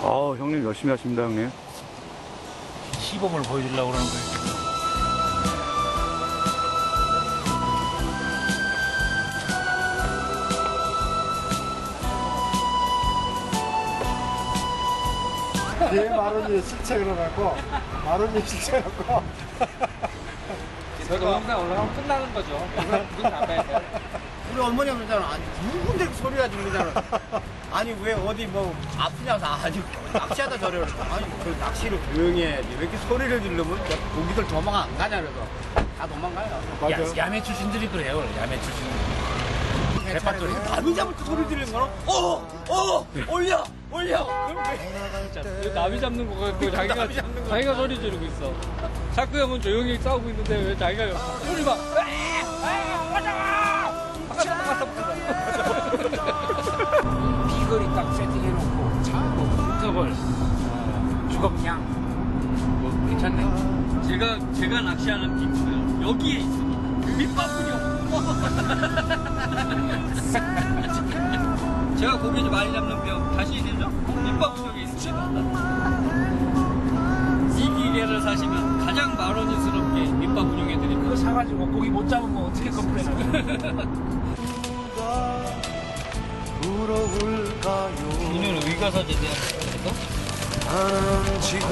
아, 형님 열심히 하십니다, 형님. 시범을 보여주려고 그러는 거예요. 얘 마론이 실책을 해갖고 마론이 실책해갖고 저도 영상 올라가면 끝나는 거죠. 눈 감아야 돼. 우리 어머니 그러잖아. 아니, 누군데 소리가 들리잖아. 아니, 왜 어디 뭐 아프냐고 아주 낚시하다 저래. 아니, 그 낚시를 조용히 해야지. 왜 이렇게 소리를 지르면 고기들 도망 안 가냐, 그래서. 다 도망가요. 야, 야매 출신들이 그래요. 야매 출신들이. 대파토리. 남이 잡을 때 소리 지르는 거는, 어! 어! 올려! 올려! 그럼 왜? 왜 남이 잡는 거 같고 자기가 잡는 거 자기가 소리 지르고 있어. 자꾸 형은 조용히 싸우고 있는데 왜 자기가 소리 막 비거리 딱 세팅해놓고 뭐 인터벌 어, 주걱량 뭐 괜찮네. 제가 제가 낚시하는 기분은 여기에 있어. 밑바구니. 제가 고기 좀 많이 잡는 병 다시 얘기죠. 밑바구니에 있습니다. 이 기계를 사시면 가장 마로니스럽게 밑바구니에 드립니다. 그거 사가지고 고기 못 잡으면 어떻게 컴플레인 하냐. 이는 의가사 제대한 거. 나는 지금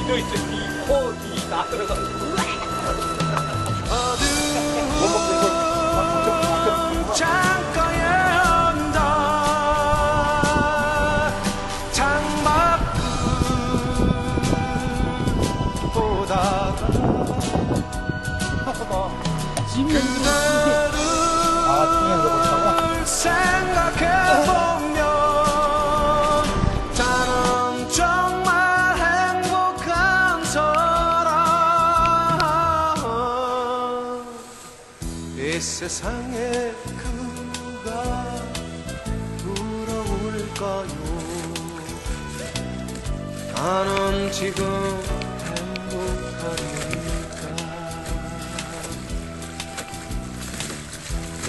이도 있어. 이, 코, 이, 나 들어가지고. 그대를 생각해보면 나는 정말 행복한 사람. 이 세상에 그가 부러울까요? 나는 지금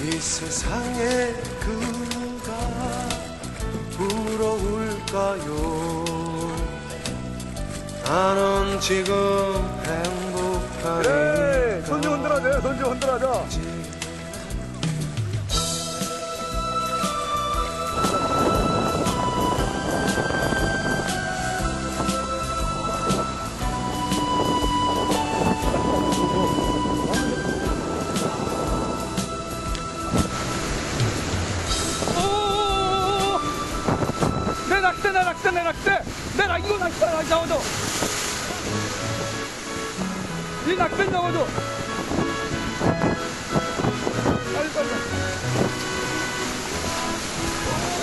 이 세상에 그가 부러울까요 나는 지금 행복하니까 손좀 흔들어줘, 손좀 흔들어줘. 이 낚싯대 잡아줘! 빨리, 빨리.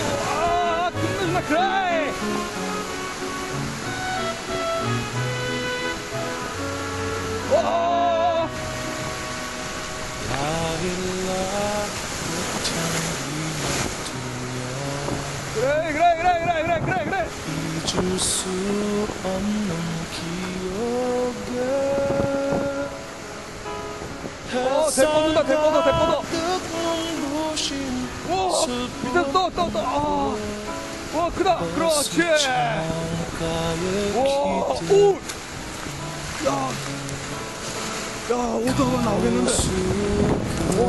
오, 아, 죽는다, 그래! 오! 그래, 그래, 그래, 그래, 그래, 그래, 그래! 잊을 수 없는 대포도 대포도 오 밑에 또또또 아. 와 크다 그렇지 와오야 야, 오다가 나오겠는데. 와.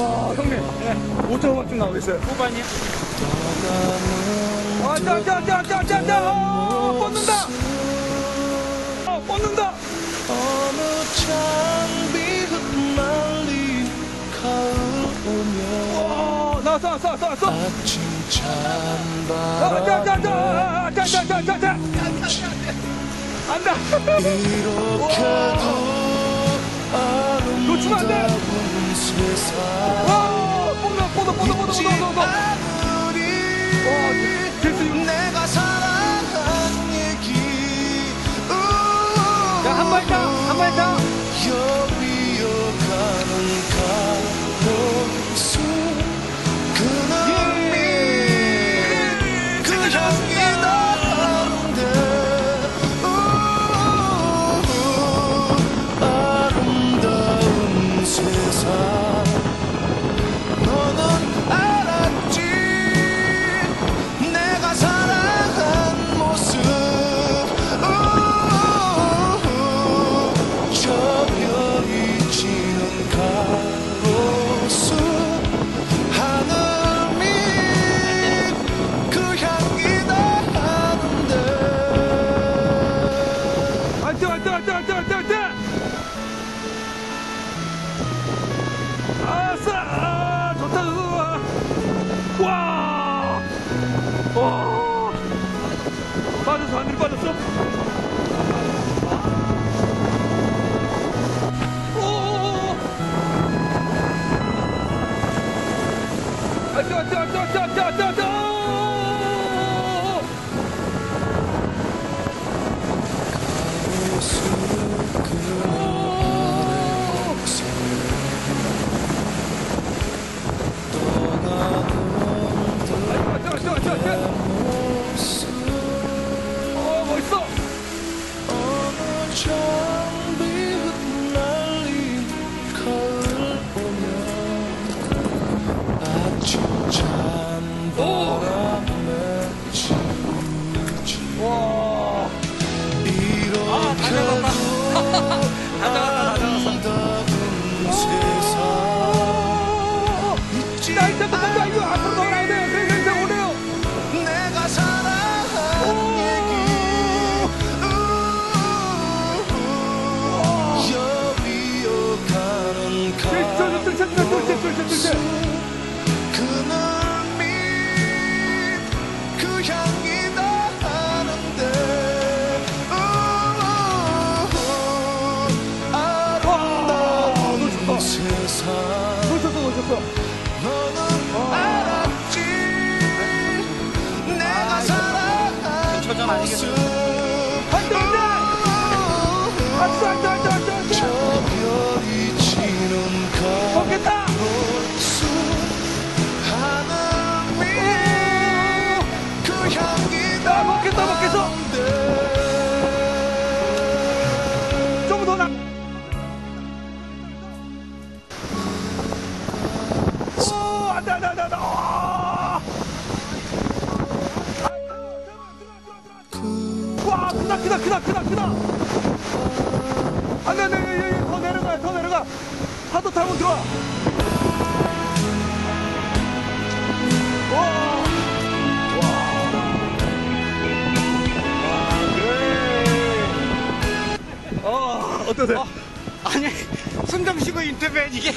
와, 형님. 예, 오다가 좀 나오겠어요. 후반이요? 아, 짜, 짜, 짜, 짜, 짜, 짜. 어, 뻗는다. 어, 뻗는다. 어느 장비 어, 짜, 짜! 안다! 놓치면 안 돼! 아름다운 세상 와, 뻗어, 뻗어, 뻗어, 뻗어, 뻗어, 잊지 뻗어, 뻗어! 않으리 와, 됐어, 이거. 내가 사랑한 얘기 야, 한 발짝, 한 발짝! 빠졌어 하늘이 빠졌어 나 이제 뭔가 이거 앞으로 돼 그래 그래 내가 사랑한 얘기. 여리어가는 쫄쫄 그늘 밑그 향 와 크다 크다 크다 크다 크다 안돼 안돼 더 내려가 더 내려가 파도 타고 들어와 와 어, 어떠세요? 아니 숨 좀 쉬고 인터뷰해 이게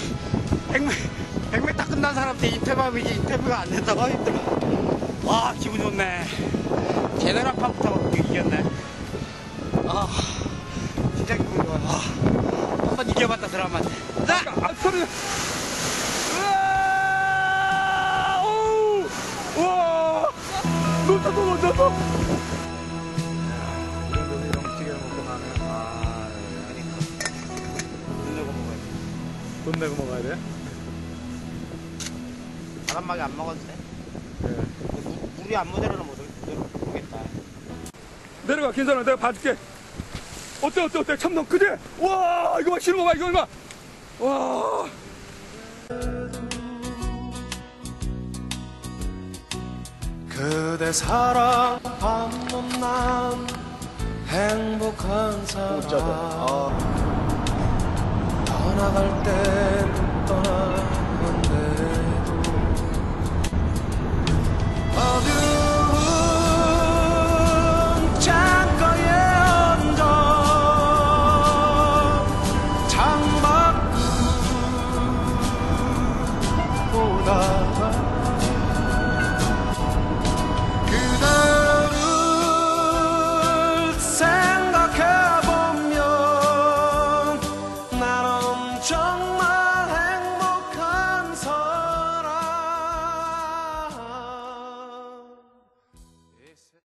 100m 100m 끝난 사람한테 인터뷰하면 이게 인터뷰가 안 된다고 힘들어 와 기분 좋네 제대로 한 판부터 이겼네 아 진짜 기분 좋아 아, 한번 이겨봤다 드라마한테 자 아, 소리. 으아! 오우! 우와! 놓쳤어, 놓쳤어! 돈 내고 먹어야 돼? 바람막이 안 먹어도 돼? 물, 물이 안 모자라면 모르겠다. 내려가, 괜찮아. 내가 봐줄게. 어때, 어때, 어때? 참돔, 그지? 와! 이거 봐, 싫은 거 봐, 이거 봐! 와! 그대 사랑하면 난 행복한 사람 떠나갈 때